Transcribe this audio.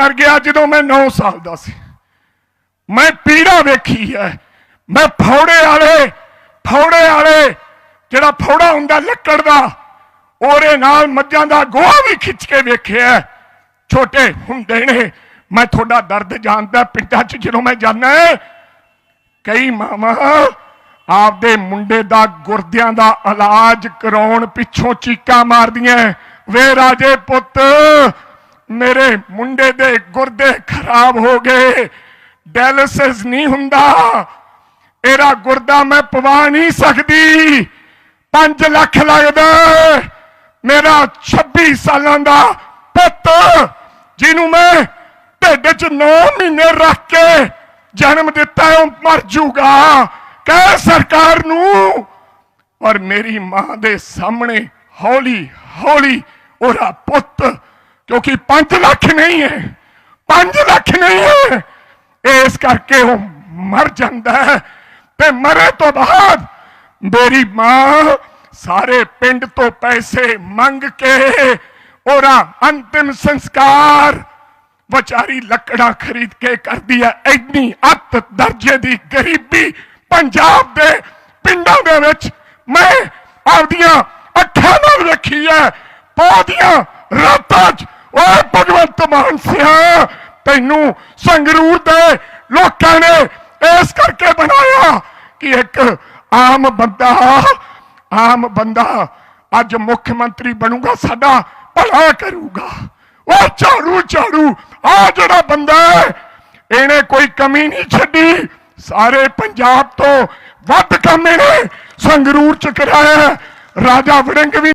ਮਰ ਗਿਆ ਜਦੋਂ ਮੈਂ 9 ਸਾਲ ਦਾ ਸੀ। ਮੈਂ ਪੀੜਾ ਵੇਖੀ ਹੈ। ਮੈਂ ਫੌੜੇ ਵਾਲੇ ਫੌੜੇ ਵਾਲੇ, ਜਿਹੜਾ ਫੌੜਾ ਹੁੰਦਾ ਲੱਕੜ ਦਾ, ਉਹਦੇ ਨਾਲ ਮੱਝਾਂ ਦਾ ਗੋਹਾ ਵੀ ਖਿੱਚ ਕੇ ਵੇਖਿਆ ਛੋਟੇ ਹੁੰਦੇ ਨੇ, ਮੈਂ ਤੁਹਾਡਾ ਦਰਦ ਜਾਣਦਾ ਪਿੰਡਾਂ 'ਚ ਜਦੋਂ ਮੈਂ ਜਾਂਦਾ ਕਈ ਮਾਵਾਂ ਆਪਦੇ ਮੁੰਡੇ ਦਾ, ਗੁਰਦਿਆਂ ਦਾ ਇਲਾਜ ਕਰਾਉਣ ਪਿੱਛੋਂ ਚੀਕਾਂ ਮਾਰਦੀਆਂ ਵੇ ਰਾਜੇ ਪੁੱਤ ਮੇਰੇ ਮੁੰਡੇ ਦੇ ਗੁਰਦੇ ਖਰਾਬ ਹੋ ਗਏ। ਡਾਇਲਿਸਿਸ ਨਹੀਂ ਹੁੰਦਾ। ਇਹਦਾ ਗੁਰਦਾ ਮੈਂ ਪਵਾ ਨਹੀਂ ਸਕਦੀ। 5 ਲੱਖ ਲੱਗਦਾ। ਮੇਰਾ 26 ਸਾਲਾਂ ਦਾ ਪੁੱਤ, ਜਿਹਨੂੰ ਮੈਂ ਢਿੱਡ 'ਚ 9 ਮਹੀਨੇ ਰੱਖ ਕੇ ਜਨਮ ਦਿੱਤਾ, ਉਹ ਮਰ ਜੂਗਾ ਕਹਿ ਸਰਕਾਰ ਨੂੰ ਔਰ ਮੇਰੀ ਮਾਂ ਦੇ ਸਾਹਮਣੇ ਹੌਲੀ ਹੌਲੀ ਉਹਦਾ ਪੁੱਤ ਕਿਉਂਕਿ 5 ਲੱਖ ਨਹੀਂ ਹੈ 5 ਲੱਖ ਨਹੀਂ ਹੈ ਇਸ ਕਰਕੇ ਉਹ ਮਰ ਜਾਂਦਾ ਹੈ ਤੇ ਮਰੇ ਤੋਂ ਬਾਅਦ ਮੇਰੀ ਮਾਂ ਸਾਰੇ ਪਿੰਡ ਤੋਂ ਪੈਸੇ ਮੰਗ ਕੇ ਉਹਦਾ ਅੰਤਿਮ ਸੰਸਕਾਰ ਵਿਚਾਰੀ ਲੱਕੜਾਂ ਖਰੀਦ ਕੇ ਕਰਦੀ ਹੈ ਐਨੀ ਅੱਤ ਦਰਜੇ ਦੀ ਗਰੀਬੀ ਪੰਜਾਬ ਦੇ ਪਿੰਡਾਂ ਦੇ ਵਿੱਚ ਮੈਂ ਆਪਦੀਆਂ ਅੱਖਾਂ ਨਾਲ ਵੇਖੀ ਹੈ ਪੌਦੀਆਂ ਰਾਤਾਂ 'ਚ ਓਏ ਭਗਵੰਤ ਮਾਨ ਸਿਆ, ਤੈਨੂੰ ਸੰਗਰੂਰ ਦੇ ਲੋਕਾਂ ਨੇ ਇਸ ਕਰਕੇ ਬਣਾਇਆ ਕਿ ਇੱਕ ਆਮ ਬੰਦਾ ਆਮ ਬੰਦਾ ਅੱਜ ਮੁੱਖ ਮੰਤਰੀ ਬਣੂਗਾ, ਸਾਡਾ ਭਲਾ ਕਰੂਗਾ। ਉਹ ਝਾੜੂ ਝਾੜੂ, ਆ ਜਿਹੜਾ ਬੰਦਾ ਇਹਨੇ ਕੋਈ ਕਮੀ ਨਹੀਂ ਛੱਡੀ। ਸਾਰੇ ਪੰਜਾਬ ਤੋਂ ਵੱਧ ਕੰਮ ਇਹਨੇ ਸੰਗਰੂਰ ਚ ਕਰਾਇਆ। ਰਾਜਾ ਵੜਿੰਗ ਵੀ